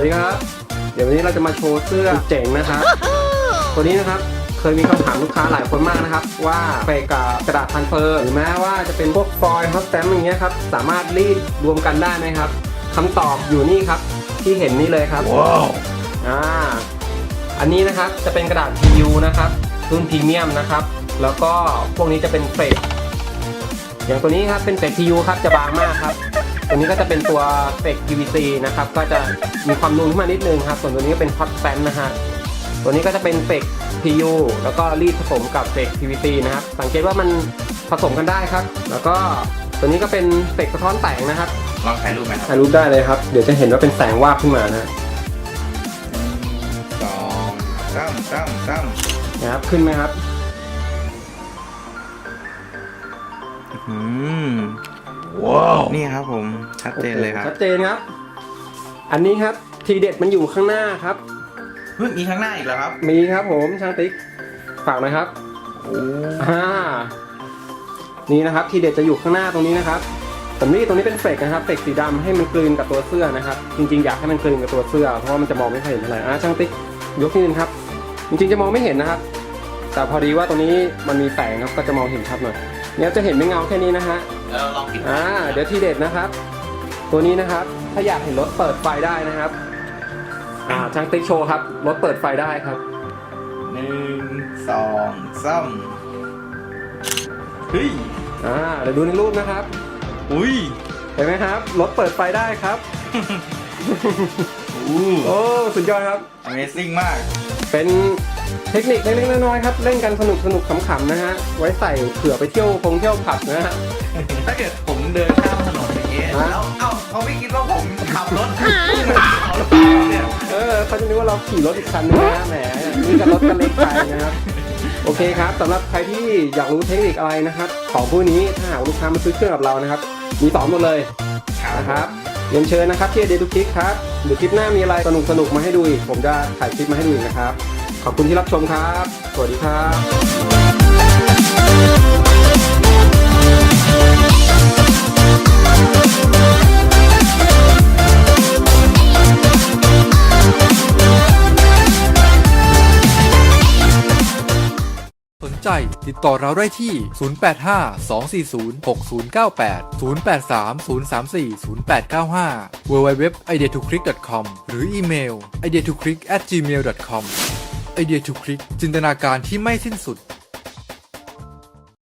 วัสดีครับ เดี๋ยววันนี้เราจะมาโชว์เสื้อเจ๋งนะครับตัวนี้นะครับเคยมีคำถามลูกค้าหลายคนมากนะครับ ว่าไปกับกระดาษพันเฟอร์หรือแม้ว่าจะเป็นพวกฟอยล์ฮอตแตมอย่างเงี้ยครับสามารถรีดรวมกันได้ไหมครับคำตอบอยู่นี่ครับที่เห็นนี่เลยครับว้าวอ่าอันนี้นะครับจะเป็นกระดาษ PU นะครับรุ่นพรีเมียมนะครับ แล้วก็พวกนี้จะเป็นเฟรดอย่างตัวนี้ครับเป็นเฟรด PU ครับจะบางมากครับ ตัวนี้ก็จะเป็นตัวเฟรด PVC นะครับ ก็จะมีความนูนขึ้นมานิดนึงครับ ส่วนตัวนี้ก็เป็นฮอตแฟนนะฮะ ตัวนี้ก็จะเป็นเฟก PU แล้วก็รีดผสมกับเฟก PVC นะครับ สังเกตว่ามันผสมกันได้ครับ แล้วก็ตัวนี้ก็เป็นเฟกสะท้อนแสงนะครับ ลองถ่ายรูปไหมครับถ่ายรูปได้เลยครับ เดี๋ยวจะเห็นว่าเป็นแสงวาบขึ้นมานะฮะสองสามสามสามนะครับ ขึ้นไหมครับ อืมว้าว นี่ครับผมชัดเจนเลยครับชัดเจนครับ อันนี้ครับทีเด็ดมันอยู่ข้างหน้าครับเฮ้ยมีข้างหน้าอีกแล้วครับ มีครับผมช่างติ๊กฝากหนะครับโอ้อ่านี่นะครับ ทีเด็ดจะอยู่ข้างหน้าตรงนี้นะครับผมนี่ตรงนี้เป็นเฟกนะครับเฟกสีดำให้มันกลืนกับตัวเสื้อนะครับ จริงๆอยากให้มันกลืนกับตัวเสื้อเพราะว่ามันจะมองไม่ค่อยเห็นเท่าไหร่อ่าช่างติ๊กยกนิดนึงครับ จริงๆจะมองไม่เห็นนะครับ แต่พอดีว่าตรงนี้มันมีแสงครับก็จะมองเห็นชัดหน่อย เนี่ยจะเห็นเป็นเงาแค่นี้นะฮะแล้วลองปิดอ่าเดี๋ยวทีเด็ดนะครับ ตัวนี้นะครับถ้าอยากเห็นรถเปิดไฟได้นะครับอ่าช่างติ๊กโชว์ครับรถเปิดไฟได้ครับหนึ่งสองสามเฮ้ยอ่าเดี๋ยวดูในรูปนะครับ อุ้ยเห็นไหมครับรถเปิดไฟได้ครับอู้โอ้สุดยอดครับ Amazing มาก เป็น เทคนิคเล็กๆน้อยๆครับเล่นกันสนุกสนุกๆขำๆนะฮะไว้ใส่เผื่อไปเที่ยวคงเที่ยวผับนะฮะถ้าเกิดผมเดินข้ามถนนอย่างเงี้ยฮะแล้วเอ้าเขาไม่คิดว่าผมขับรถพุ่งมาเขาหรือเปล่าเนี่ยเออเขาจะนึกว่าเราขี่รถอีกคันนึงนะฮะแหมนี่ก็รถกันเล็กไปนะครับโอเคครับสำหรับใครที่อยากรู้เทคนิคอะไรนะครับ ของพวกนี้ถ้าหากลูกค้ามาซื้อเครื่องกับเรานะครับ มีสอนหมดเลยนะครับเรียนเชิญนะครับที่เดทุกคลิกครับหรือคลิปหน้ามีอะไรสนุกสนุกๆมาให้ดูอีกผมจะถ่ายคลิปมาให้ดูอีกนะครับ ขอบคุณที่รับชมครับ สวัสดีครับใจติดต่อเราได้ที่ 085 240 6098 083 034 0895 www i d e a t o c l i c k c o m หรืออีเมล ideatoclick@gmail.com ไอเดียทุกคลิก จินตนาการที่ไม่สิ้นสุด